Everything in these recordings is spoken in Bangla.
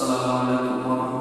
ওয়া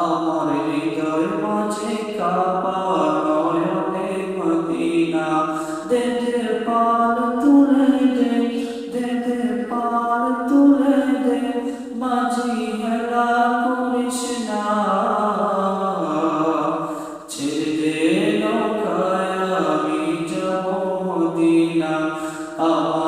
আমার হৃদয় মাঝে কাবা 아,